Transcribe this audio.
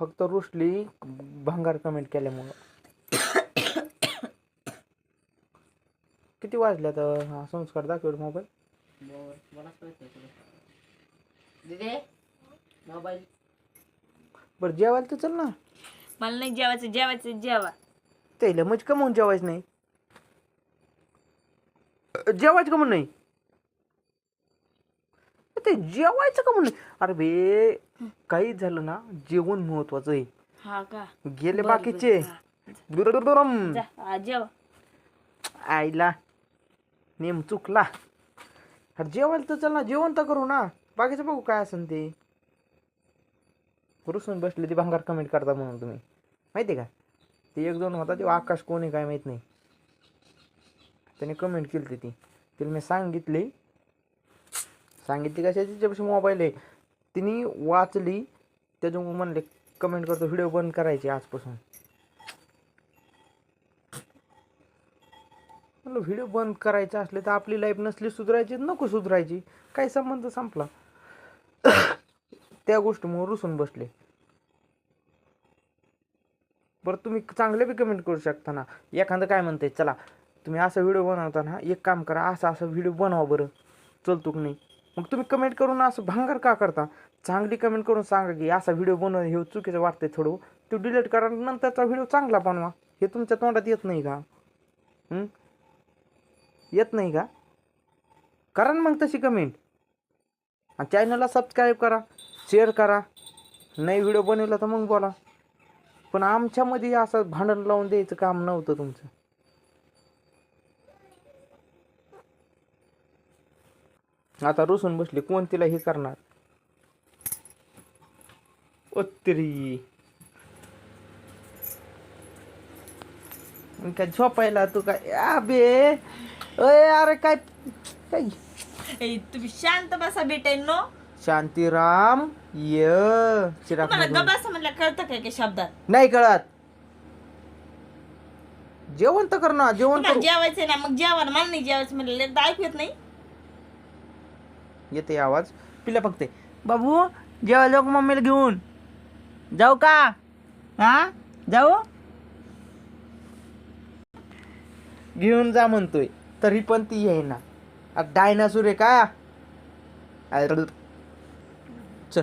फक्त रुसली भंगार कमेंट केल्यामुळं. किती वाजल्या तर हा संस्कार दाखवेल मोबाईल मोबाईल बरं जेवायला तर चल ना. मला नाही जेवायचं जेवायचं जेवा. त्याला म्हणजे कमवून जेवायचं नाही. जेवायचं का म्हणून नाही. ते जेवायचं का म्हणून? अरे बे काही झालं ना जेवण महत्वाचं आहे. हा का? गेले बाकीचे. जा जेवा. आईला नेम चुकला. अरे जेवायला तर चल ना जेवण तर करू ना. बाकीचं बघू काय असेल ते. रुसून बसले ते भांगार कमेंट करता म्हणून तुम्ही. माहिती आहे का? ते एक दोन होता ते आकाश कोण आहे काय माहीत नाही. त्याने कमेंट केली ती. तिला मी सांगितली सांगितली कशाची तिच्यापाशी मोबाईल आहे? तिने वाचली त्याच्यामुळे म्हणले कमेंट करतो व्हिडिओ बंद करायचे आजपासून. म्हणलं व्हिडिओ बंद करायचे असले तर आपली लाईफ नसली सुधारायची नको सुधारायची. काही संबंध संपला? त्या गोष्टीमुळे रुसून बसले. बरं तुम्ही चांगले बी कमेंट करू शकता ना. एखादं काय म्हणते चला तुम्ही असा व्हिडिओ बनवता ना एक काम करा असा असा व्हिडिओ बनवा बरं. चलतो की नाही. मग तुम्ही कमेंट करून असं भांगर का करता? चांगली कमेंट करून सांगा की असा व्हिडिओ बनवा हे चुकीचं वाटतंय थोडं. तो डिलीट करा नंतरचा व्हिडिओ चांगला बनवा. हे तुमच्या तोंडात येत नाही का? येत नाही का? करा ना मग तशी कमेंट आणि चॅनलला सबस्क्राईब करा शेअर करा. नाही व्हिडिओ बनवला तर मग बोला. पण आमच्यामध्ये असं भांडण लावून द्यायचं काम नव्हतं तुमचं. आता रुसून बसले कोण तिला हे करणार? ओत्तरी मग काय झोपायला तू काय? अबे! अय अरे काय? काय? ए, तुम्ही शांत बसा बेटांनो. शांतीराम य. चिराग तुम्हाला मधून. गबासा म्हणलं कळतं काय काय शब्दात? नाही कळत. जेवण तर कर ना जेवण तुम्हाला करू. जेवायचं ना मग जेवा ना मला नाही जेवायचं म्हणलं एकदा ऐकू येत नाही. येते आवाज. पिल्या फक्त बाबू जेव्हा जाऊ का मम्मीला घेऊन. जाऊ का? हा? जाऊ? घेऊन जा म्हणतोय. तरी पण ती येईना. आता डायनासूर आहे का? चल.